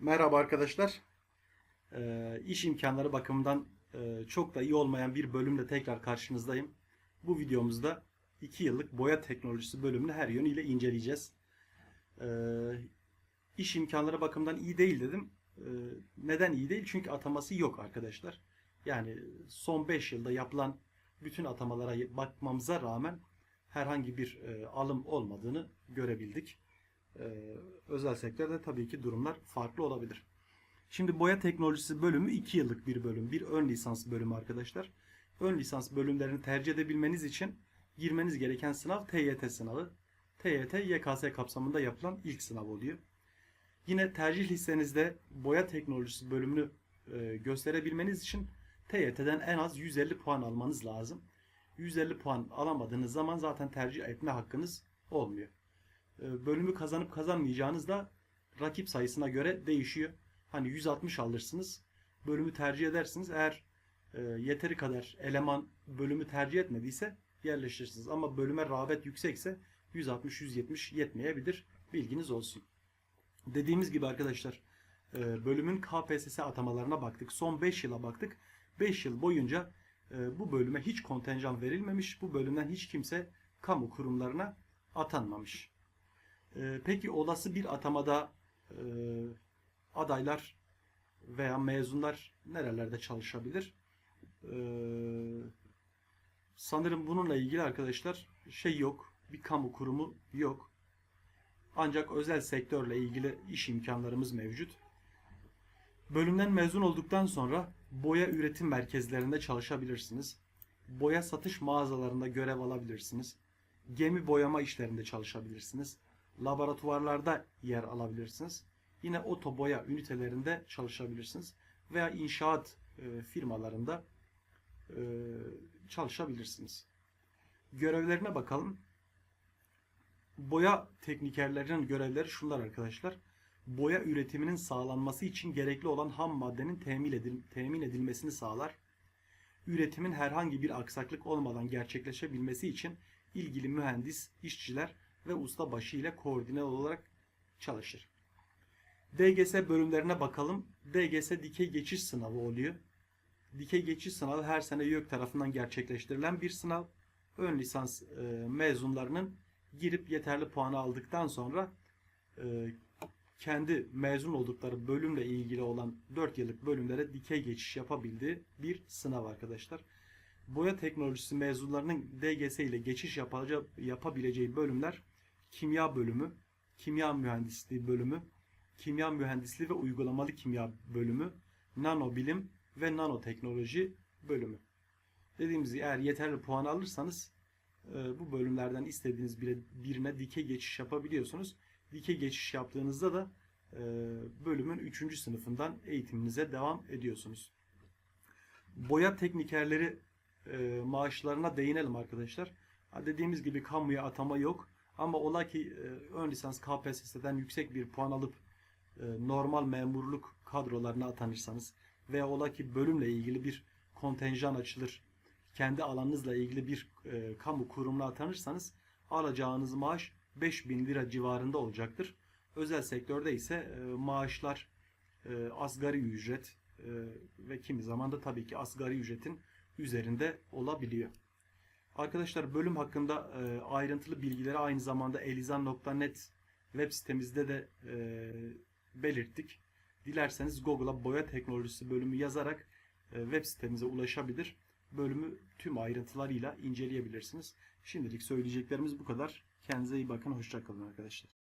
Merhaba arkadaşlar. Ee, iş imkanları bakımından e, çok da iyi olmayan bir bölümle tekrar karşınızdayım. Bu videomuzda 2 yıllık boya teknolojisi bölümünü her yönüyle inceleyeceğiz. Ee, iş imkanları bakımından iyi değil dedim. Ee, neden iyi değil? Çünkü ataması yok arkadaşlar. Yani son 5 yılda yapılan bütün atamalara bakmamıza rağmen herhangi bir e, alım olmadığını görebildik. Ee, özel sektörde tabii ki durumlar farklı olabilir. Şimdi boya teknolojisi bölümü 2 yıllık bir bölüm. Bir ön lisans bölümü arkadaşlar. Ön lisans bölümlerini tercih edebilmeniz için girmeniz gereken sınav TYT sınavı. TYT YKS kapsamında yapılan ilk sınav oluyor. Yine tercih listenizde boya teknolojisi bölümünü e, gösterebilmeniz için TYT'den en az 150 puan almanız lazım. 150 puan alamadığınız zaman zaten tercih etme hakkınız olmuyor. E, bölümü kazanıp kazanmayacağınız da rakip sayısına göre değişiyor. Hani 160 alırsınız, bölümü tercih edersiniz. Eğer e, yeteri kadar eleman bölümü tercih etmediyse yerleştirirsiniz. Ama bölüme rağbet yüksekse 160-170 yetmeyebilir. Bilginiz olsun. Dediğimiz gibi arkadaşlar e, bölümün KPSS atamalarına baktık. Son 5 yıla baktık. 5 yıl boyunca e, bu bölüme hiç kontenjan verilmemiş. Bu bölümden hiç kimse kamu kurumlarına atanmamış. Ee, Peki olası bir atamada e, adaylar veya mezunlar nerelerde çalışabilir? Ee, sanırım bununla ilgili arkadaşlar şey yok. Bir kamu kurumu yok. Ancak özel sektörle ilgili iş imkanlarımız mevcut. Bölümden mezun olduktan sonra boya üretim merkezlerinde çalışabilirsiniz. Boya satış mağazalarında görev alabilirsiniz. Gemi boyama işlerinde çalışabilirsiniz laboratuvarlarda yer alabilirsiniz. Yine oto boya ünitelerinde çalışabilirsiniz. Veya inşaat e, firmalarında e, çalışabilirsiniz. Görevlerine bakalım. Boya teknikerlerinin görevleri şunlar arkadaşlar. Boya üretiminin sağlanması için gerekli olan ham maddenin temin, edil temin edilmesini sağlar. Üretimin herhangi bir aksaklık olmadan gerçekleşebilmesi için ilgili mühendis, işçiler ve ustabaşı ile koordine olarak çalışır. DGS bölümlerine bakalım. DGS dikey geçiş sınavı oluyor. Dikey geçiş sınavı her sene YÖK tarafından gerçekleştirilen bir sınav. Ön lisans e, mezunlarının girip yeterli puanı aldıktan sonra e, kendi mezun oldukları bölümle ilgili olan 4 yıllık bölümlere dikey geçiş yapabildiği bir sınav arkadaşlar boya teknolojisi mezunlarının DGS ile geçiş yapacağı, yapabileceği bölümler kimya bölümü, kimya mühendisliği bölümü, kimya mühendisliği ve uygulamalı kimya bölümü, nanobilim ve nanoteknoloji bölümü. Dediğimiz gibi eğer yeterli puan alırsanız e, bu bölümlerden istediğiniz birine dikey geçiş yapabiliyorsunuz. Dikey geçiş yaptığınızda da e, bölümün 3. sınıfından eğitiminize devam ediyorsunuz. Boya teknikerleri e, maaşlarına değinelim arkadaşlar. Ha, dediğimiz gibi kamuya atama yok. Ama ola ki e, ön lisans KPSS'den yüksek bir puan alıp e, normal memurluk kadrolarına atanırsanız veya ola ki bölümle ilgili bir kontenjan açılır. Kendi alanınızla ilgili bir e, kamu kurumuna atanırsanız alacağınız maaş 5000 lira civarında olacaktır. Özel sektörde ise e, maaşlar e, asgari ücret e, ve kimi zaman da tabii ki asgari ücretin üzerinde olabiliyor. Arkadaşlar bölüm hakkında e, ayrıntılı bilgileri aynı zamanda elizan.net web sitemizde de e, belirttik. Dilerseniz Google'a boya teknolojisi bölümü yazarak e, web sitemize ulaşabilir. Bölümü tüm ayrıntılarıyla inceleyebilirsiniz. Şimdilik söyleyeceklerimiz bu kadar. Kendinize iyi bakın. Hoşçakalın arkadaşlar.